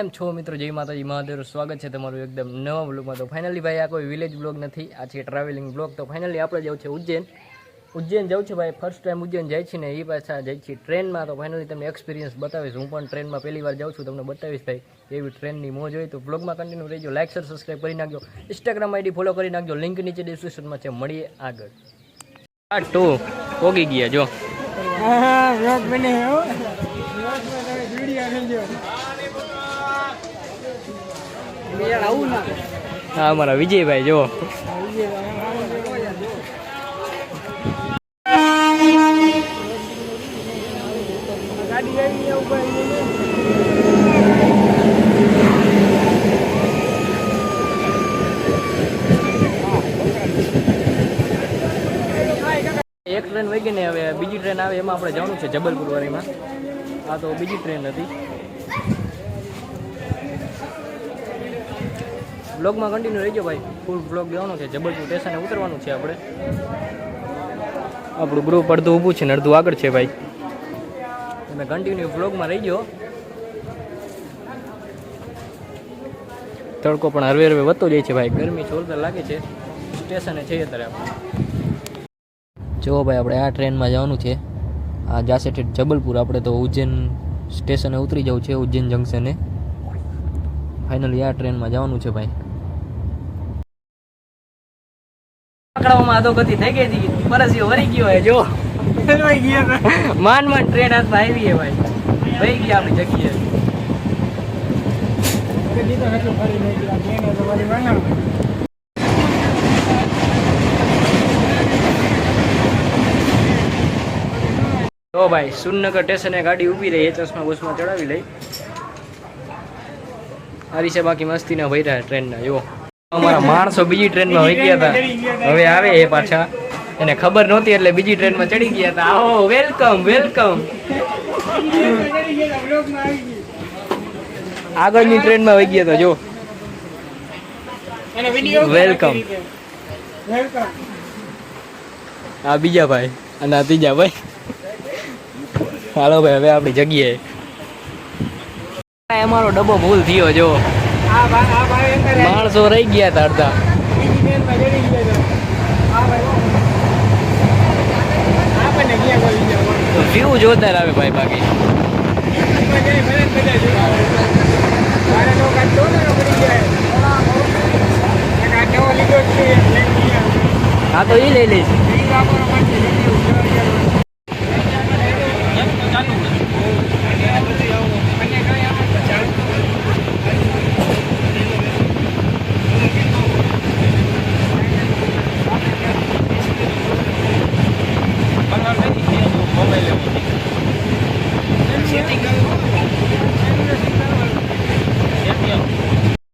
કેમ છો મિત્રો? જય માતાજી મહાદેવ સ્વાગત છે તમારું એકદમ નવા બ્લોગમાં તો ફાઇનલી ભાઈ, આ કોઈ વિલેજ બ્લોગ નથી, આ છે ટ્રાવેલિંગ બ્લોગ તો ફાઇનલી આપણે જવું છે ઉજ્જૈન. ઉજ્જૈન જવું છે ભાઈ ફર્સ્ટ ટાઈમ ઉજ્જૈન જાય છે ને એ પાછા જાય છે ટ્રેનમાં. તો ફાઇનલી તમને એક્સપિરિયન્સ બતાવીશ. હું પણ ટ્રેનમાં પહેલી વાર જાઉં છું, તમને બતાવીશ ભાઈ એવી ટ્રેનની મોજ હોય. તો બ્લોગમાં કન્ટિન્યુ રહેજો લાઇક શેર સબસ્ક્રાઈબ કરી નાખજો. ઇન્સ્ટાગ્રામ આઈડી ફોલો કરી નાખજો. લિંક નીચે ડિસ્ક્રિપ્શનમાં છે. મળીએ આગળ. આ ટુ પોગી ગયા, જો. હા વ્લોગ બને હો. વ્લોગમાં તમે વિડિયો હા, અમારા વિજયભાઈ જો ગાડી આવી ઉપર એક ટ્રેન વહી ને હવે બીજી ટ્રેન આવે, એમાં આપણે જવાનું છે જબલપુર વાળીમાં. આ તો બીજી ટ્રેન હતી. બ્લોગમાં કન્ટિન્યુ રહીજો ભાઈ. ફૂલ બ્લોગ લેવાનો છે. જબલપુર સ્ટેશને ઉતરવાનું છે આપણે. આપણું ગ્રુપ અડધું ઊભું છે ને અડધું આગળ છે ભાઈ. તમે કન્ટિન્યુ બ્લોગમાં રહીજો. તડકો પણ હરવે હરવે વધતો જાય છે ભાઈ. ગરમી જોરદાર લાગે છે. સ્ટેશને છે અત્યારે આપણે. જુઓ ભાઈ, આપણે આ ટ્રેનમાં જવાનું છે. આ જાશે જબલપુર. આપણે તો ઉજ્જૈન સ્ટેશને ઉતરી જવું છે, ઉજ્જૈન જંકશને ફાઇનલી આ ટ્રેનમાં જવાનું છે ભાઈ. પકડવામાં અધોગતિ થઈ ગઈ હતી. પરસ્યો વરી ગયો હોય જો માન માન ટ્રેન હાથમાં આવી હે ભાઈ. ભાઈ ગયા આપણી જગ્યાએ. તો ભાઈ સુનનગર સ્ટેશને ગાડી ઊભી રહી એ ચશ્મા બસમાં ચડાવી લઈ. આ છે બાકી મસ્તીના ભર્યા ટ્રેનના જો અમારા માણસો બીજી ટ્રેનમાં વહી ગયા હતા હવે આવે એ પાછા. એને ખબર નહોતી એટલે બીજી ટ્રેનમાં ચડી ગયા હતા આવો વેલકમ વેલકમ આગળની ટ્રેનમાં વહી ગયા હતા જો. વેલકમ આ બીજા ભાઈ અને આ ત્રીજા ભાઈ. હાલો ભાઈ હવે આપણી જગ્યાએ. અમારો ડબ્બો ભૂલ થયો જો. આ ભા આ ભાઈ અંદર આવી. માણસો રહી ગયા હતા અડધા બીજી બેનમાં ચડી ગયા હતા. આ ભાઈ આપણને ગયા કોઈ બીજા વ્યૂ જોરદાર આવે ભાઈ બાકી એમાં જઈ ભલે જ બધા જોવા. મારે તો કાંઈ તો ને પડી જાય. એક આ નવો લીધો જ છે, એક લઈને ગયા. હા તો એ લઈ લઈશ ઈ વાપરવા માટે લીધી ઉધાર કર્યો.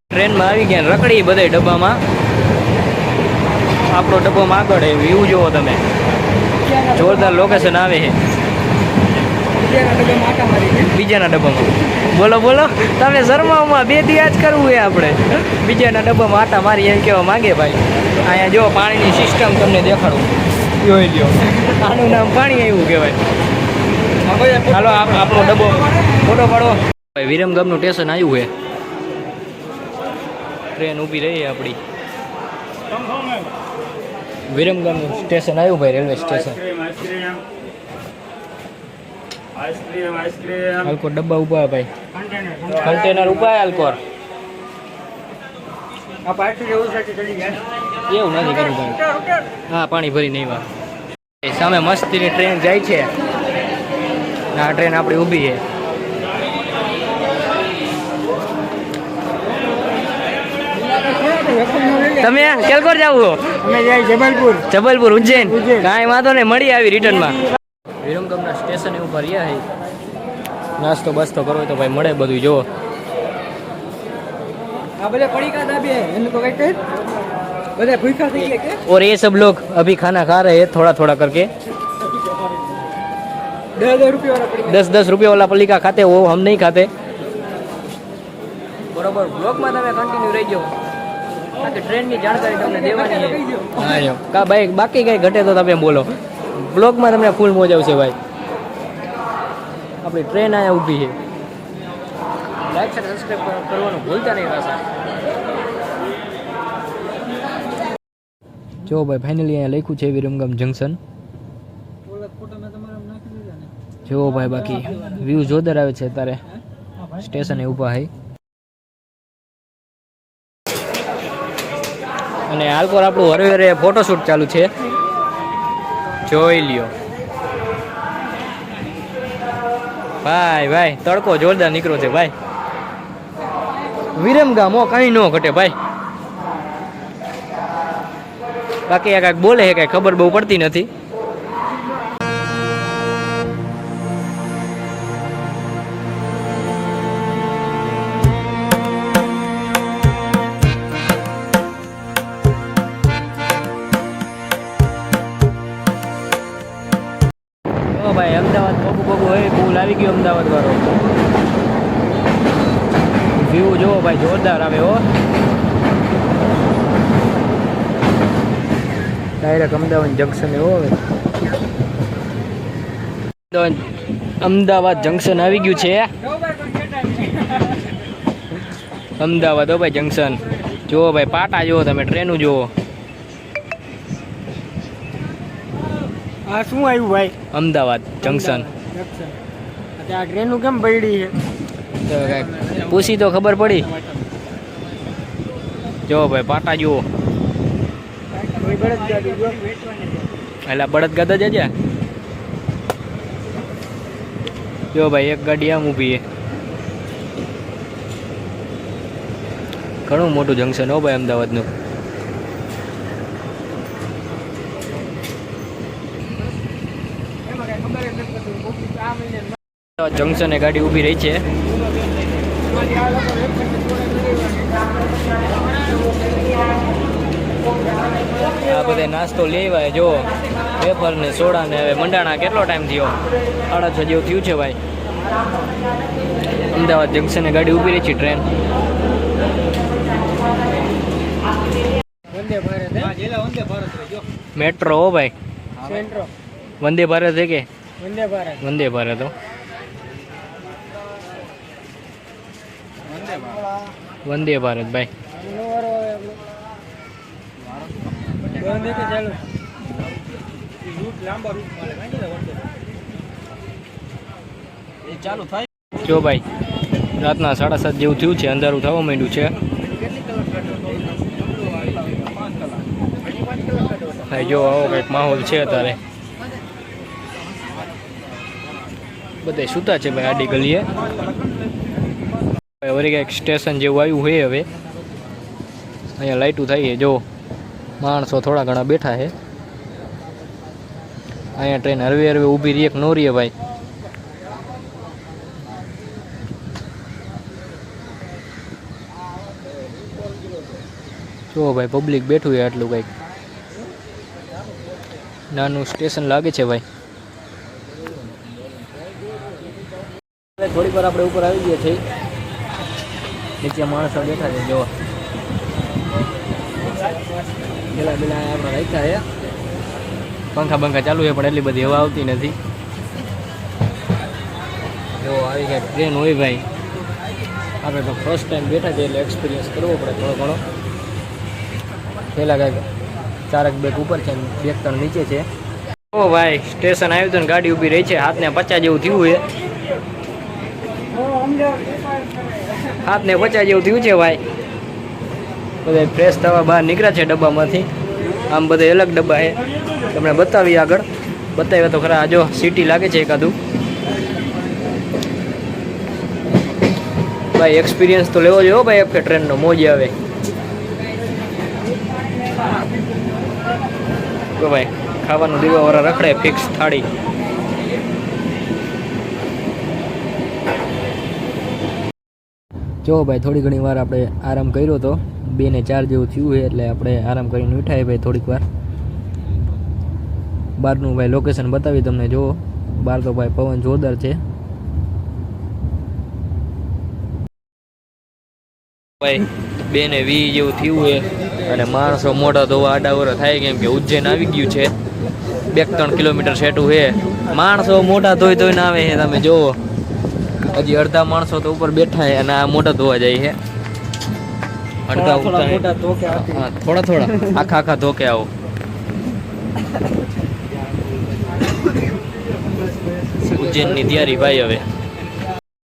ટ્રેનમાં આવી ગયા રખડી બધા ડબ્બામાં. આપણો ડબ્બામાં આગળ છે વ્યૂ જોવો તમે. જોરદાર લોકેશન આવે છે. બીજાના ડબ્બામાં. બોલો બોલો. તમે શર્મામાં બે દી કરવું છે આપણે? બીજાના ડબ્બામાં આટા મારી એમ કહેવા માંગે ભાઈ. અહીંયા જો પાણીની સિસ્ટમ તમને દેખાડું. જોઈ લ્યો. આનું નામ પાણી આવ્યું કહેવાય. હાલો આપ આપણો ડબ્બો ફોટો પાડો. ભાઈ વિરમગામનું સ્ટેશન આવ્યું છે. ટ્રેન ઊભી રહી આપણી. વિરમગામનું સ્ટેશન આવ્યું ભાઈ રેલવે સ્ટેશન. આઈસ્ક્રીમ ડબ્બા ઊભા છે ભાઈ. કન્ટેનર ઊભા ઊભા છે હાલકોર. આ પાછળ એવું નથી કરવું ભાઈ. હા પાણી ભરી નહીં વાર સામે મસ્તીની ટ્રેન જાય છે. આ ટ્રેન આપણી ઊભી છે તમે કેલકોર જાવ છો અમે જાય જબલપુર જબલપુર ઉજ્જૈન ઉજ્જૈન. કાંઈ વાંધો નહીં મળી આવી રિટર્નમાં વિરમગામના સ્ટેશને ઉપર રહ્યા છે નાસ્તો બાસ્તો કરવો હોય તો ભાઈ મળે બધું જો આ બધા પડીકા દાબે એનું તો કઈ કહે બધા ભૂખા થઈ ગયા કે और ये सब लोग अभी खाना खा रहे हैं थोड़ा थोड़ा करके દસ દસ રૂપિયાવાળા પલ્લિકા ખાતે હો હમ નહીં ખાતે. બરોબર બ્લોગમાં તમે કન્ટિન્યુ રહેજો ટ્રેનની કા ભાઈ બાકી કંઈ ઘટે તો તમે બોલો. બ્લોકમાં તમને ફૂલ મોજ આવશે ભાઈ. આપણી ટ્રેન અહીંયા ઊભી છે. લાઈક શેર સબસ્ક્રાઈબ કરવાનું ભૂલતા નહીં જો ભાઈ ફાઇનલી અહીંયા લખ્યું છે વિરમગામ જંકશન જો ભાઈ, બાકી વ્યૂ જોરદાર આવે છે અત્યારે. સ્ટેશને ઊભા હઈ. અને હાલકોર આપણું હરે હરે ફોટોશૂટ ચાલુ છે. જોઈ લ્યો. ભાઈ ભાઈ, તડકો જોરદાર નીકળ્યો છે, ભાઈ. વિરમગામ હો, કઈ ન ઘટે, ભાઈ. બાકી આ કાંઈક બોલે છે કાંઈ ખબર બહુ પડતી નથી. ભાઈ, અમદાવાદ પગું પગું હોય પુલ આવી ગયો અમદાવાદ વાળો. વ્યૂ જુઓ ભાઈ, જોરદાર આવે હો. ડાયરેક્ટ અમદાવાદ જંકશન એવો હવે. અમદાવાદ જંકશન આવી ગયું છે. અમદાવાદ હો ભાઈ જંકશન જુઓ ભાઈ, પાટા જુઓ તમે ટ્રેનું જુઓ. આ શું આવ્યું ભાઈ? અમદાવાદ જંકશન. આ ટ્રેનું કેમ પડી છે? પૂછી તો ખબર પડી. જો ભાઈ પાટા જુઓ. એટલે બળદ ગાદા જજે જો ભાઈ એક ગાડી આમ ઊભી છે. ઘણું મોટું જંકશન હો ભાઈ અમદાવાદનું એમાં કઈ ખબર જ નથી પડતી કોકી આ મહિને અમદાવાદ જંકશને ગાડી ઊભી રહી છે. આ બધા નાસ્તો લેવાય જો. વેફર ને સોડા ને હવે મંડાણા કેટલો ટાઈમ થયો? સાડા છ જેવું થયું છે ભાઈ. અમદાવાદ જંકશને ગાડી ઊભી રહી છે ટ્રેન મેટ્રો હો ભાઈ. વંદે ભારત છે કે? વંદે ભારત. વંદે ભારત હો વંદે ભારત વંદે ભારત ભાઈ નો વારો આવે આપણો બંધ કે ચાલુ રૂટ લાંબા રૂટ મળે કાંઈ વંદે એ ભારત ભાઈ જો ભાઈ, રાતના સાડા સાત જેવું થયું છે, અંધારું થવા માંડ્યું છે. જો આવો કંઈક માહોલ છે અત્યારે. બધે સૂતા છે ભાઈ આડી ગલીએ. વળી કંઈક સ્ટેશન જેવું આવ્યું હોય હવે. અહીંયા લાઇટું છે, જો. માણસો થોડા ઘણા બેઠા છે. અહીંયા ટ્રેન હરવે હરવે ઊભી રહી, એક નો રહીએ ભાઈ. જો ભાઈ પબ્લિક બેઠું છે આટલું કંઈક. નાનું સ્ટેશન લાગે છે ભાઈ. થોડીક વાર આપણે ઉપર આવી ગયા છીએ. નીચે માણસો બેઠા છે જો પેલા પેલા આપણે રાખ્યા છે. પંખા બંખા ચાલુ છે, પણ એટલી બધી હવા આવતી નથી. જો આવી ગયા ટ્રેન હોય ભાઈ. આપણે તો ફર્સ્ટ ટાઈમ બેઠા છે એટલે એક્સપિરિયન્સ કરવો પડે થોડો ઘણો. પહેલાં કાંઈક ચારક બેગ ઉપર છે બેગ ત્રણ નીચે છે. ઓ ભાઈ સ્ટેશન આવ્યું હતું ને, ગાડી ઊભી રહી છે, હાથને પચાસ જેવું થયું છે. હાથને પચાસ જેવું થયું છે ભાઈ. બધા ફ્રેશ થવા બહાર નીકળ્યા છે ડબ્બામાંથી. આમ બધા અલગ ડબ્બા છે. તમને બતાવીએ આગળ. બતાવ્યા તો ખરા જો સિટી લાગે છે એકાદું. ભાઈ એક્સપિરિયન્સ તો લેવો જોઈએ ભાઈ આપણે ટ્રેનનો મોજ આવે. ભાઈ, ખાવાનું દીવાવાળા રખડે ફિક્સ થાળી. જો ભાઈ, થોડી ઘણી વાર આપણે આરામ કર્યો હતો બે ને ચાર જેવું થયું છે, એટલે આપણે આરામ કરીને ઉઠાય ભાઈ થોડીક વાર. બહારનું ભાઈ લોકેશન બતાવી તમને જુઓ બહાર તો ભાઈ પવન જોરદાર છે. ભાઈ, બે ને વી જેવું થયું છે, અને માણસો મોટા ધોવા આડાવરા થાય કેમ કે ઉજ્જૈન આવી ગયું છે. બે ત્રણ કિલોમીટર સેટું છે. માણસો મોટા ધોઈ ધોઈને આવે છે, તમે જુઓ. હજી અડધા માણસો તો ઉપર બેઠા છે અને આ મોટા ધોવા જાય છે. અડધા થોડા થોડા થોડા આખા આખા ધોકે આવો. ઉજ્જૈનની તૈયારી ભાઈ હવે.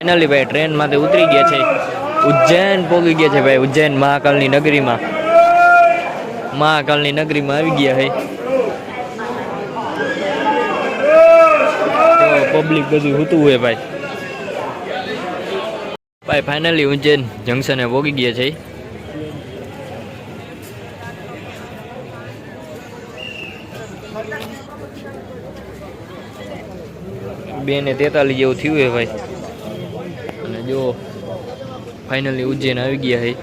ફાઇનલી ભાઈ ટ્રેનમાંથી ઉતરી ગયા છે. ઉજ્જૈન પોગી ગયા છે ભાઈ ઉજ્જૈન મહાકાલની નગરીમાં. મહાકાલની નગરીમાં આવી ગયા ભાઈ પબ્લિક બધું હોતું હોય ભાઈ. ભાઈ ફાઇનલી ઉજ્જૈન જંકશને ભોગી ગયા છે. બે ને તેતાલીસ જેવું થયું હે ભાઈ. અને જો ફાઇનલી ઉજ્જૈન આવી ગયા છે.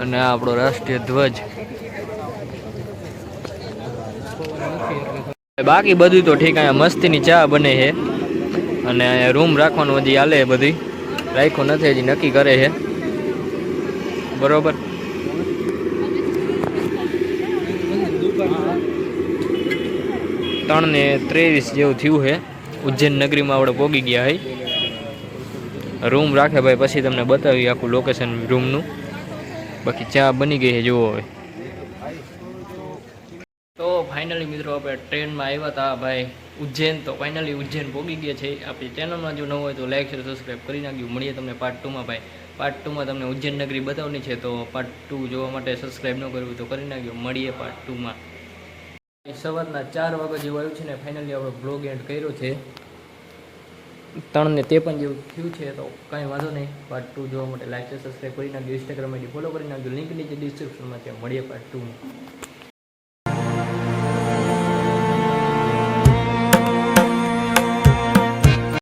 અને આ આપણો રાષ્ટ્રીય ધ્વજ. બાકી બધું તો ઠીક, અહીંયા મસ્તીની ચા બને છે. અને રૂમ રાખવાનું હજી હાલે બધી. રાખ્યું નથી, હજી નક્કી કરે છે. બરોબર. ત્રણ ને ત્રેવીસ જેવું થયું છે. ઉજ્જૈન નગરીમાં આપણે પહોંચી ગયા હોય રૂમ રાખે ભાઈ, પછી તમને બતાવી આખું લોકેશન રૂમનું. બાકી ચા બની ગઈ છે, જુઓ હવે. તો ફાઇનલી મિત્રો, આપણે ટ્રેનમાં આવ્યા હતા ભાઈ. ઉજ્જૈન તો ફાઇનલી ઉજ્જૈન ભોગી ગયા છે. આપણી ચેનલમાં જો ન હોય તો લાઈક શેર સબસ્ક્રાઈબ કરી નાખ્યું મળીએ તમને પાર્ટ ટુમાં ભાઈ. પાર્ટ ટુમાં તમને ઉજ્જૈન નગરી બતાવવાની છે, તો પાર્ટ ટુ જોવા માટે સબસ્ક્રાઈબ ન કરવું તો કરી નાખ્યું મળીએ પાર્ટ ટુમાં સવારના ચાર વાગ્યા જેવું આવ્યું છે ને ફાઇનલી આપણે બ્લોગ એન્ડ કર્યો છે. ત્રણ ને તે પણ જેવું થયું છે, તો કાંઈ વાંધો નહીં. પાર્ટ ટુ જોવા માટે લાઈક સબસ્ક્રાઈબ કરી નાખ્યું ઇન્સ્ટાગ્રામ આઈડી ફોલો કરી નાખ્યું લિંક નીચે ડિસ્ક્રિપ્શનમાં છે. મળીએ પાર્ટ ટુમાં